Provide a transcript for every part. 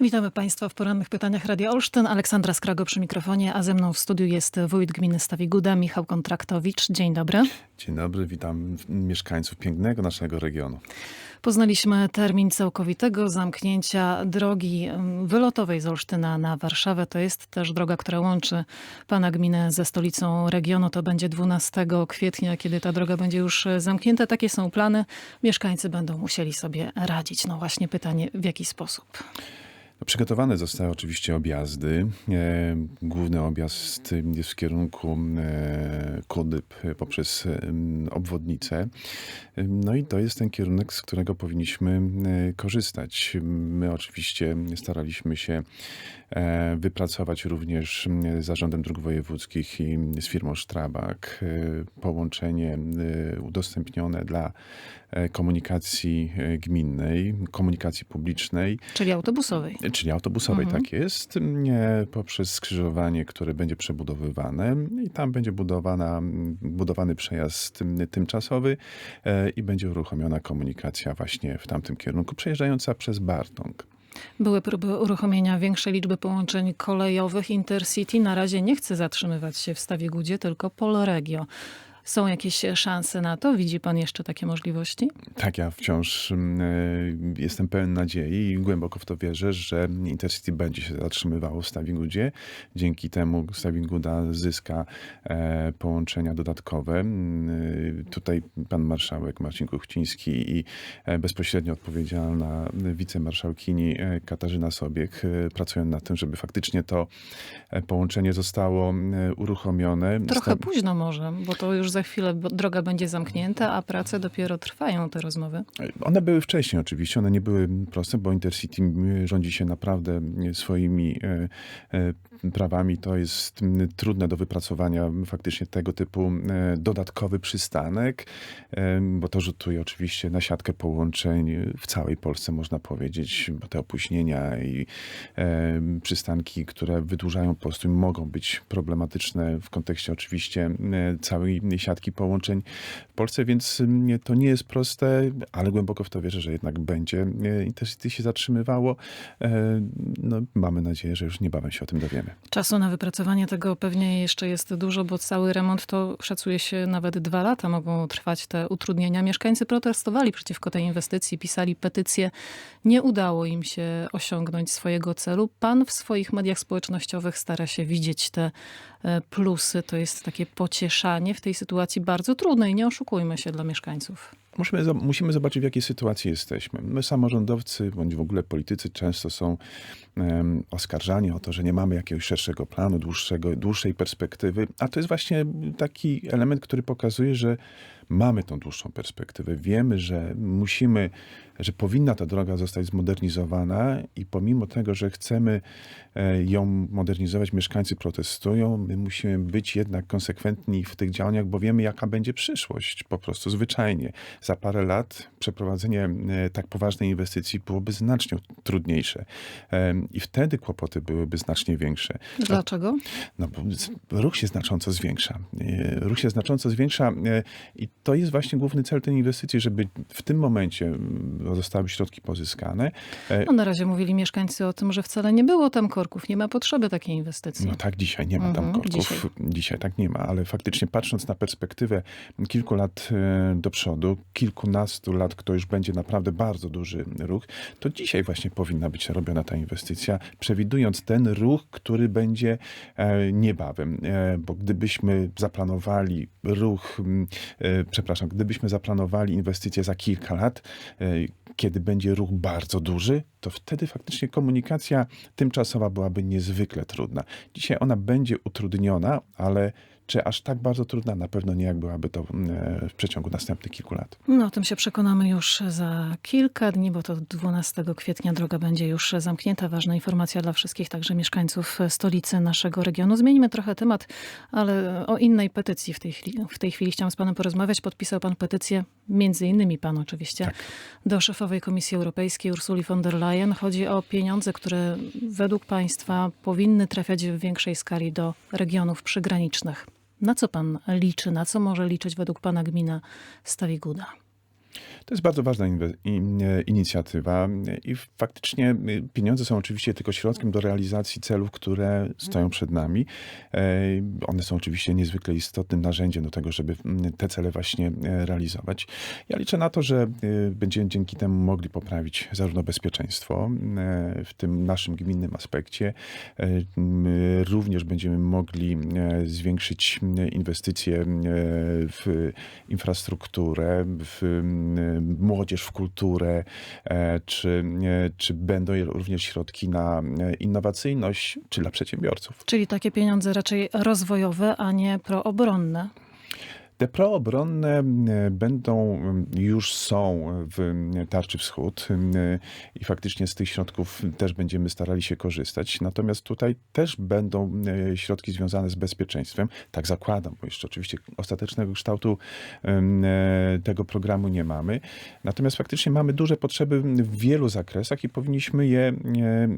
Witamy Państwa w porannych pytaniach Radia Olsztyn. Aleksandra Skrago przy mikrofonie, a ze mną w studiu jest wójt gminy Stawiguda, Michał Kontraktowicz. Dzień dobry. Dzień dobry, witam mieszkańców pięknego naszego regionu. Poznaliśmy termin całkowitego zamknięcia drogi wylotowej z Olsztyna na Warszawę. To jest też droga, która łączy Pana gminę ze stolicą regionu. To będzie 12 kwietnia, kiedy ta droga będzie już zamknięta. Takie są plany. Mieszkańcy będą musieli sobie radzić. No właśnie pytanie, w jaki sposób? No, przygotowane zostały oczywiście objazdy. E, główny objazd jest w kierunku e, Kodyb poprzez e, obwodnicę. No i to jest ten kierunek, z którego powinniśmy korzystać. My oczywiście staraliśmy się wypracować również e, z Zarządem Dróg Wojewódzkich i z firmą Strabag e, połączenie e, udostępnione dla e, komunikacji e, gminnej, komunikacji publicznej, Czyli autobusowej. Czyli autobusowej, Mhm. tak jest, poprzez skrzyżowanie, które będzie przebudowywane i tam będzie budowana, budowany przejazd tymczasowy e, i będzie uruchomiona komunikacja właśnie w tamtym kierunku, przejeżdżająca przez Bartąg. Były próby uruchomienia większej liczby połączeń kolejowych Intercity. Na razie nie chce zatrzymywać się w Stawigudzie, tylko Polregio. Są jakieś szanse na to? Widzi pan jeszcze takie możliwości? Tak, ja wciąż mm, e, jestem pełen nadziei i głęboko w to wierzę, że Intercity będzie się zatrzymywało w Stawigudzie. Dzięki temu Stawiguda zyska e, połączenia dodatkowe. Mm, e, Tutaj pan marszałek Marcin Kuchciński i e, bezpośrednio odpowiedzialna wicemarszałkini e, Katarzyna Sobiek e, pracują nad tym, żeby faktycznie to e, połączenie zostało e, uruchomione. Trochę Sta- późno może, bo to już za chwilę droga będzie zamknięta, a prace dopiero trwają, te rozmowy. One były wcześniej oczywiście, one nie były proste, bo Intercity rządzi się naprawdę swoimi e, e, prawami. To jest trudne do wypracowania faktycznie tego typu e, dodatkowy przystanek, bo to rzutuje oczywiście na siatkę połączeń w całej Polsce, można powiedzieć, bo te opóźnienia i przystanki, które wydłużają postój, mogą być problematyczne w kontekście oczywiście całej siatki połączeń w Polsce, więc m, to nie jest proste, ale głęboko w to wierzę, że jednak będzie e, Intercity się zatrzymywało. E, No, mamy nadzieję, że już niebawem się o tym dowiemy. Czasu na wypracowanie tego pewnie jeszcze jest dużo, bo cały remont to szacuje się nawet dwa lata mogą trwać te utrudnienia. Mieszkańcy protestowali przeciwko tej inwestycji, pisali petycje. Nie udało im się osiągnąć swojego celu. Pan w swoich mediach społecznościowych stara się widzieć te plusy. To jest takie pocieszanie w tej sytuacji bardzo trudnej, nie oszukujmy się dla mieszkańców. Musimy, musimy zobaczyć, w jakiej sytuacji jesteśmy. My, samorządowcy, bądź w ogóle politycy, często są em, oskarżani o to, że nie mamy jakiegoś szerszego planu, dłuższego, dłuższej perspektywy, a to jest właśnie taki element, który pokazuje, że mamy tą dłuższą perspektywę. Wiemy, że musimy, że powinna ta droga zostać zmodernizowana i pomimo tego, że chcemy e, ją modernizować, mieszkańcy protestują, my musimy być jednak konsekwentni w tych działaniach, bo wiemy, jaka będzie przyszłość, po prostu zwyczajnie. Za parę lat przeprowadzenie e, tak poważnej inwestycji byłoby znacznie trudniejsze Em, i wtedy kłopoty byłyby znacznie większe. Dlaczego? No, bo ruch się znacząco zwiększa. E, Ruch się znacząco zwiększa e, i to jest właśnie główny cel tej inwestycji, żeby w tym momencie mm, zostały środki pozyskane. E, No, na razie mówili mieszkańcy o tym, że wcale nie było tam korków, nie ma potrzeby takiej inwestycji. No tak, dzisiaj nie ma tam Mhm, korków. dzisiaj. Dzisiaj. tak nie ma, ale faktycznie patrząc na perspektywę kilku lat e, do przodu, kilkunastu lat, to już będzie naprawdę bardzo duży ruch, to dzisiaj właśnie powinna być robiona ta inwestycja, przewidując ten ruch, który będzie e, niebawem. Bo gdybyśmy zaplanowali ruch, m, e, przepraszam, gdybyśmy zaplanowali inwestycje za kilka lat, e, kiedy będzie ruch bardzo duży, to wtedy faktycznie komunikacja tymczasowa byłaby niezwykle trudna. Dzisiaj ona będzie utrudniona, ale czy aż tak bardzo trudna? Na pewno nie jak byłaby to e, w przeciągu następnych kilku lat. No, o tym się przekonamy już za kilka dni, bo to 12 kwietnia droga będzie już zamknięta. Ważna informacja dla wszystkich, także mieszkańców stolicy naszego regionu. Zmienimy trochę temat, ale o innej petycji w tej chwili, w tej chwili chciałam z panem porozmawiać. Podpisał pan petycję, między innymi pan oczywiście, do szefowej Komisji Europejskiej Ursuli von der Leyen. Chodzi o pieniądze, które według państwa powinny trafiać w większej skali do regionów przygranicznych. Na co pan liczy? Na co może liczyć według pana gmina Stawiguda? To jest bardzo ważna inicjatywa i faktycznie y, pieniądze są oczywiście tylko środkiem do realizacji celów, które stoją przed nami. E, One są oczywiście niezwykle istotnym narzędziem do tego, żeby mm, te cele właśnie e, realizować. Ja liczę na to, że y, będziemy dzięki temu mogli poprawić zarówno bezpieczeństwo e, w tym naszym gminnym aspekcie, również będziemy mogli zwiększyć inwestycje w infrastrukturę, w młodzież, w kulturę, e, czy, e, czy będą również środki na e, innowacyjność, czy dla przedsiębiorców. Czyli takie pieniądze raczej rozwojowe, a nie proobronne. Te proobronne e, będą, już są w m, Tarczy Wschód m, i faktycznie z tych środków też będziemy starali się korzystać. Natomiast tutaj też będą e, środki związane z bezpieczeństwem. Tak zakładam, bo jeszcze oczywiście ostatecznego kształtu e, tego programu nie mamy. Natomiast faktycznie mamy duże potrzeby w wielu zakresach i powinniśmy je,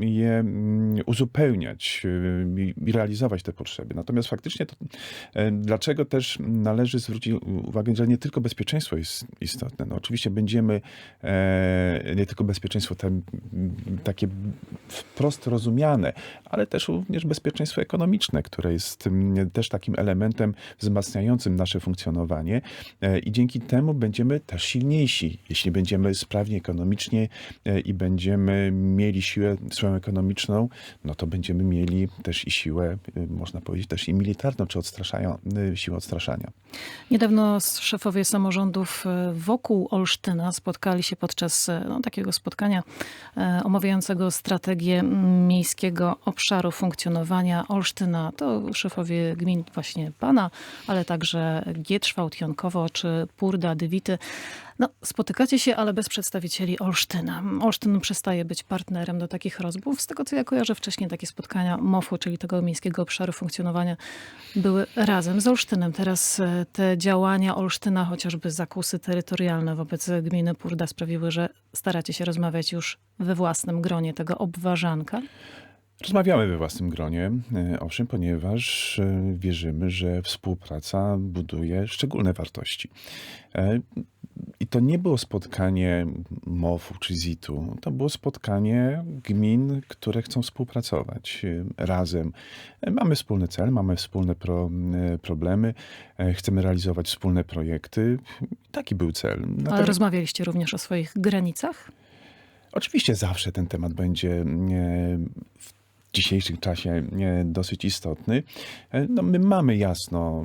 je, uzupełniać e, i realizować te potrzeby. Natomiast faktycznie to, e, dlaczego też należy zwrócić uwagę, że nie tylko bezpieczeństwo jest istotne. No, oczywiście będziemy e, nie tylko bezpieczeństwo takie wprost rozumiane, ale też również bezpieczeństwo ekonomiczne, które jest też takim elementem wzmacniającym nasze funkcjonowanie e, i dzięki temu będziemy też silniejsi, jeśli będziemy sprawni ekonomicznie e, i będziemy mieli siłę swoją ekonomiczną, no to będziemy mieli też i siłę, e, można powiedzieć, też i militarną, czy odstraszają, e, siłę odstraszania. Niedawno szefowie samorządów e, wokół Olsztyna spotkali się podczas e, no, takiego spotkania e, omawiającego strategię miejskiego obszaru funkcjonowania Olsztyna. To szefowie gmin właśnie Pana, ale także Gietrzwałt, Jonkowo czy Purda, Dywity. No, spotykacie się, ale bez przedstawicieli Olsztyna. Olsztyn przestaje być partnerem do takich rozmów. Z tego, co ja kojarzę wcześniej, takie spotkania MOF-u, czyli tego miejskiego obszaru funkcjonowania, były razem z Olsztynem. Teraz e, te działania Olsztyna, chociażby zakusy terytorialne wobec gminy Purda sprawiły, że staracie się rozmawiać już we własnym gronie tego obważanka. Rozmawiamy we własnym gronie, e, owszem, ponieważ e, wierzymy, że współpraca buduje szczególne wartości. I to nie było spotkanie MOF-u czy ZIT-u, to było spotkanie gmin, które chcą współpracować e, razem. E, Mamy wspólny cel, mamy wspólne pro, e, problemy, chcemy realizować wspólne projekty. Taki był cel. Ale Natomiast- rozmawialiście również o swoich granicach? Oczywiście zawsze ten temat będzie e, w dzisiejszym czasie e, dosyć istotny. E, No, my mamy jasno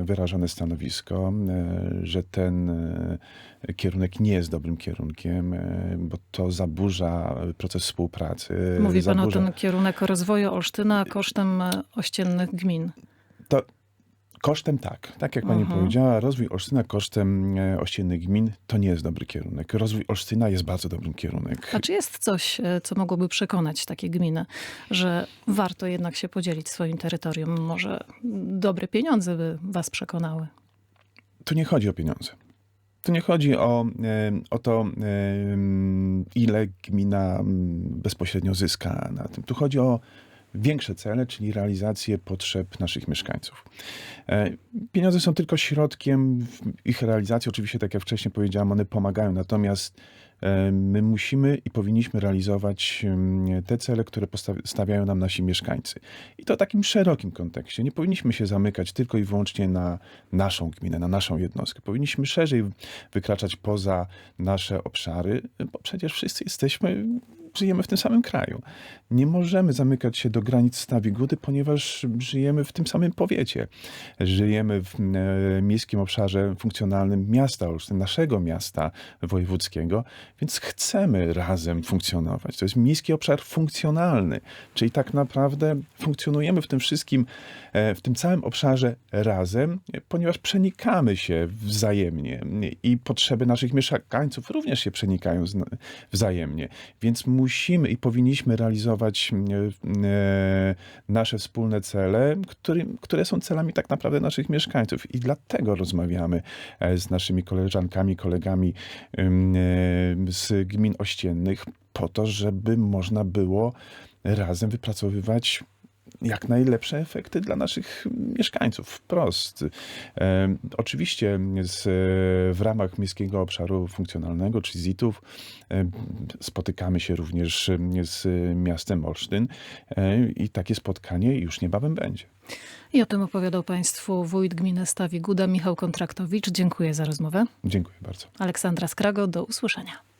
e, wyrażone stanowisko, że ten kierunek nie jest dobrym kierunkiem, bo to zaburza proces współpracy. Mówi pan o zaburza- ten kierunek rozwoju Olsztyna kosztem ościennych gmin. To kosztem tak. Tak jak pani Mhm. powiedziała, rozwój Olsztyna kosztem e, ościennych gmin to nie jest dobry kierunek. Rozwój Olsztyna jest bardzo dobrym kierunkiem. A czy jest coś, e, co mogłoby przekonać takie gminy, że warto jednak się podzielić swoim terytorium? Może dobre pieniądze by was przekonały? tu nie chodzi o pieniądze. Tu nie chodzi o, e, o to, ile gmina bezpośrednio zyska na tym. Tu chodzi o większe cele, czyli realizację potrzeb naszych mieszkańców. E, Pieniądze są tylko środkiem ich realizacji. Oczywiście, tak jak wcześniej powiedziałam, one pomagają, natomiast e, my musimy i powinniśmy realizować mm, te cele, które stawiają nam nasi mieszkańcy. I to w takim szerokim kontekście. Nie powinniśmy się zamykać tylko i wyłącznie na naszą gminę, na naszą jednostkę. Powinniśmy szerzej wykraczać poza nasze obszary, bo przecież wszyscy jesteśmy, żyjemy w tym samym kraju. Nie możemy zamykać się do granic Stawi Góry, ponieważ żyjemy w tym samym powiecie. Żyjemy w e, miejskim obszarze funkcjonalnym miasta Olsztyn, naszego miasta wojewódzkiego, więc chcemy razem funkcjonować. To jest miejski obszar funkcjonalny, czyli tak naprawdę funkcjonujemy w tym wszystkim, e, w tym całym obszarze razem, ponieważ przenikamy się wzajemnie i potrzeby naszych mieszkańców również się przenikają wzajemnie. Więc musimy i powinniśmy realizować e, e, nasze wspólne cele, które są celami tak naprawdę naszych mieszkańców. I dlatego rozmawiamy e, z naszymi koleżankami, kolegami e, z gmin ościennych, po to, żeby można było razem wypracowywać jak najlepsze efekty dla naszych mieszkańców, wprost. E, Oczywiście z, w ramach Miejskiego Obszaru Funkcjonalnego, czy ZIT-ów, e, spotykamy się również z miastem Olsztyn e, i takie spotkanie już niebawem będzie. I o tym opowiadał Państwu wójt gminy Stawi Guda, Michał Kontraktowicz. Dziękuję za rozmowę. Dziękuję bardzo. Aleksandra Skrago, do usłyszenia.